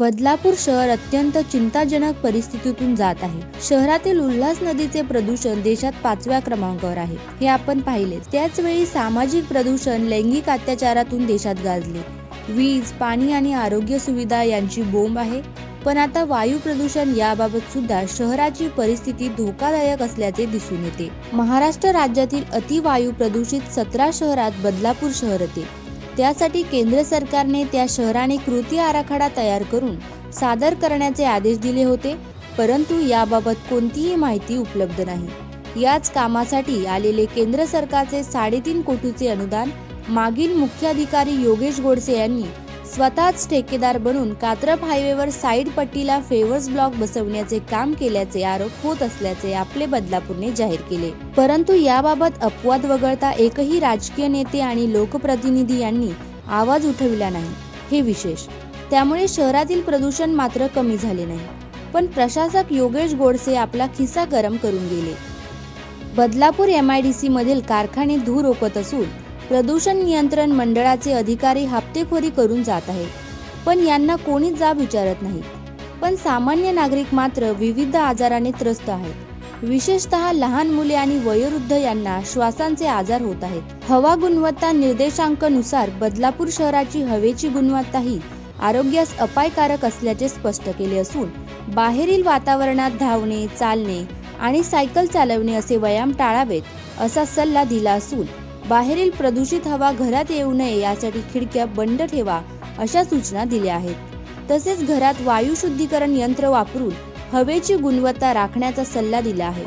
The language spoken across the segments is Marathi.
बदलापूर शहर अत्यंत चिंताजनक परिस्थितीतून जात आहे. शहरातील उल्हास नदीचे प्रदूषण देशात पाचव्या क्रमांकावर आहे. हे आपण पाहिले. त्याचवेळी सामाजिक प्रदूषण लैंगिक अत्याचारातून देशात गाजले. वीज पाणी आणि आरोग्य सुविधा यांची बोंब आहे. पण आता वायू प्रदूषण याबाबत सुद्धा शहराची परिस्थिती धोकादायक असल्याचे दिसून येते. महाराष्ट्र राज्यातील अतिवायू प्रदूषित सतरा शहरात बदलापूर शहर येते. त्यासाठी केंद्र सरकारने त्या शहराने कृती आराखडा तयार करून सादर करण्याचे आदेश दिले होते परंतु याबाबत कोणतीही माहिती उपलब्ध नाही. याच कामासाठी आलेले केंद्र सरकारचे साडेतीन कोटीचे अनुदान मागील मुख्याधिकारी योगेश गोडसे यांनी स्वतःच ठेकेदार बनून कात्रप हायवेवर साईड पट्टीला फेवर्स ब्लॉक बसवण्याचे काम केल्याचे आरोप होत असल्याचे आपले बदलापूरने जाहीर केले. परंतु याबाबत अपवाद वगळता एकही राजकीय नेते आणि लोकप्रतिनिधी यांनी आवाज उठविला नाही. हे विशेष. त्यामुळे शहरातील प्रदूषण मात्र कमी झाले नाही. पण प्रशासक योगेश गोडसे आपला खिस्सा गरम करून गेले. बदलापूर एम आय डी मधील कारखाने धूर ओकत असून प्रदूषण नियंत्रण मंडळाचे अधिकारी हप्तेखोरी करून जात आहेत. पण यांना कोणीच जाब विचारत नाही पण सामान्य नागरिक मात्र विविध आजाराने त्रस्त आहेत. विशेषतः लहान मुले आणि वयोवृद्ध यांना श्वासांचे आजार होत आहेत. हवा गुणवत्ता निर्देशांकानुसार बदलापूर शहराची हवेची गुणवत्ता ही आरोग्यास अपायकारक असल्याचे स्पष्ट केले असून बाहेरील वातावरणात धावणे चालणे आणि सायकल चालवणे असे व्यायाम टाळावेत असा सल्ला दिला असून बाहेरील प्रदूषित हवा घरात येऊ नये यासाठी खिडक्या बंद ठेवा अशा सूचना दिल्या आहेत. तसेच घरात वायू शुद्धीकरण यंत्र वापरून हवेची गुणवत्ता राखण्याचा सल्ला दिला आहे.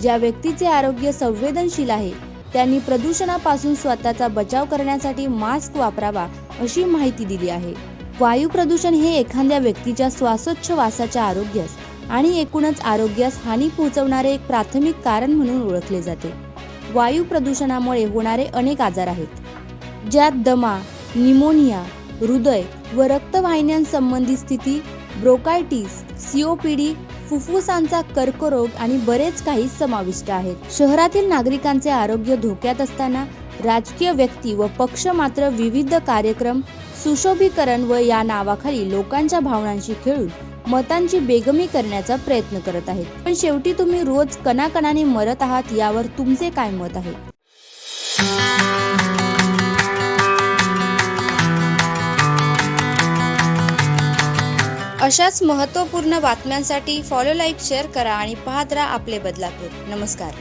ज्या व्यक्तीचे आरोग्य संवेदनशील आहे त्यांनी प्रदूषणापासून स्वतःचा बचाव करण्यासाठी मास्क वापरावा अशी माहिती दिली आहे. वायू प्रदूषण हे एखाद्या व्यक्तीच्या श्वासोच्छवासाच्या आरोग्यास आणि एकूणच आरोग्यास हानी पोहोचवणारे एक प्राथमिक कारण म्हणून ओळखले जाते. वायू प्रदूषणामुळे होणारे अनेक आजार आहेत ज्यात दमा निमोनिया हृदय व रक्तवाहिन्यांसंबंधी स्थिती ब्रोकायटिस सीओपीडी फुफ्फुसांचा कर्करोग आणि बरेच काही समाविष्ट आहेत. शहरातील नागरिकांचे आरोग्य धोक्यात असताना राजकीय व्यक्ती व पक्ष मात्र विविध कार्यक्रम सुशोभीकरण व या नावाखाली लोकांच्या भावनांशी खेळून मतांची बेगमी करण्याचा प्रयत्न करत आहेत. पण शेवटी तुम्ही रोज कणाकणाने मरत आहात यावर तुमचे काय मत आहे? अशाच महत्त्वपूर्ण बातम्यांसाठी फॉलो लाईक शेअर करा आणि पाहत राहा आपले बदलापूर. नमस्कार.